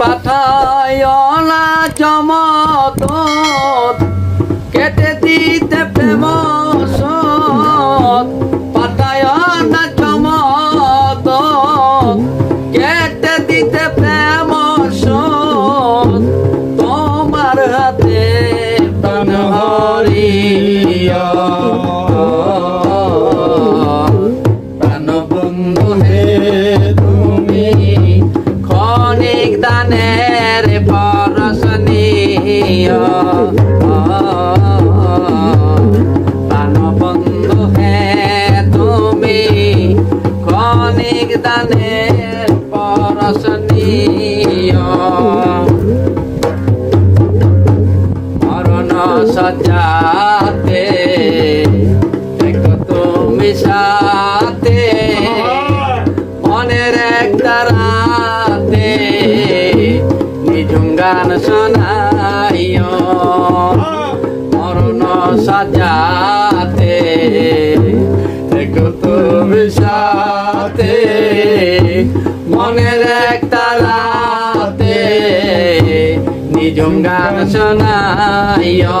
পাঠায় না চমত কেটে দিতে প্রেম পাঠায় না চমত কেটে দিতে প্রেম তোমার হাতে প্রাণ হরিয়া। প্রাণ বন্ধু হে তুমি। ক্ষণিক দানের পরশনীয় মরণ সজাতে তুমি সাথে গান শোনাইও। মরণ সাজাতে দেখো সাথে মনের এক তালাতে নিজম গান শোনাইও।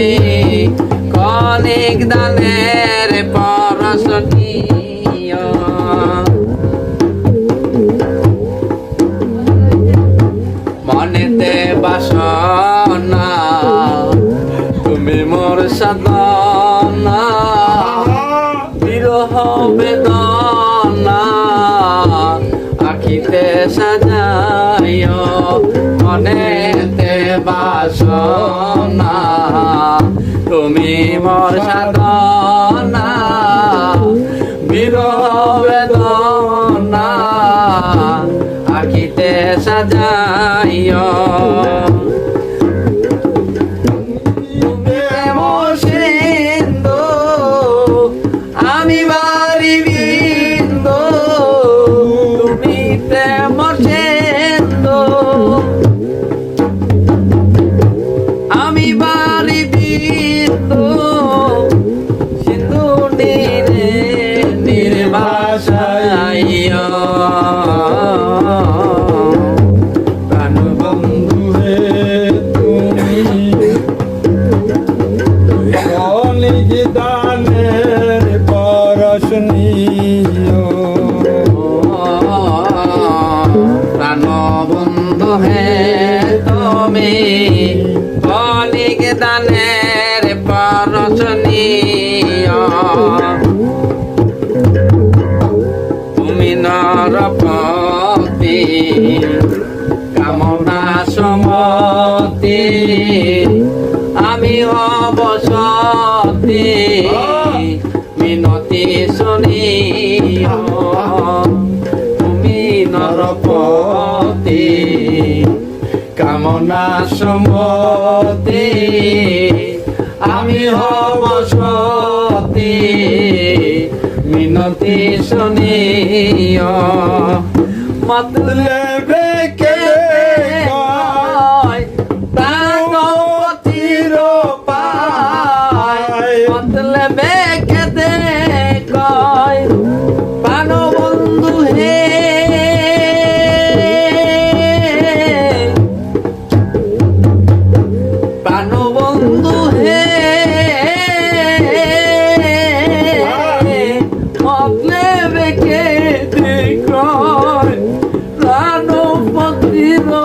তুমি কনেক দানের পরশনীয় মনেতে বাসনা তুমি মোর সাধনা। বিরহ বেদনা আখিতে সাজায় তুমি মোর সাধনা বিরহ বেদনা আখিতে সাজাইয় সমতি আমি অবসতি, মিনতি শুনিও। তুমি নরপতি, কামনা সমতি, আমি অবসতি, মিনতি শুনিও। মতলে বেকে viva.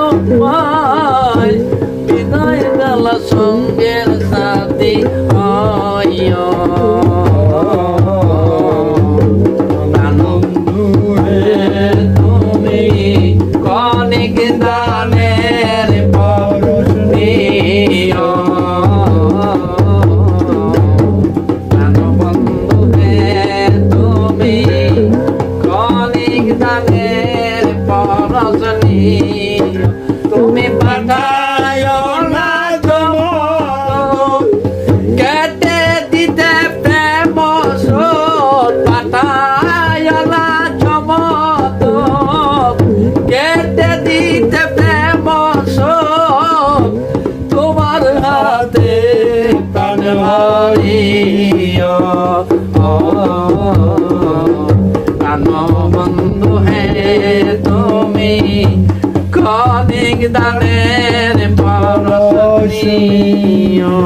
বন্ধু হে তুমি কদিক দানের পরশ নিও।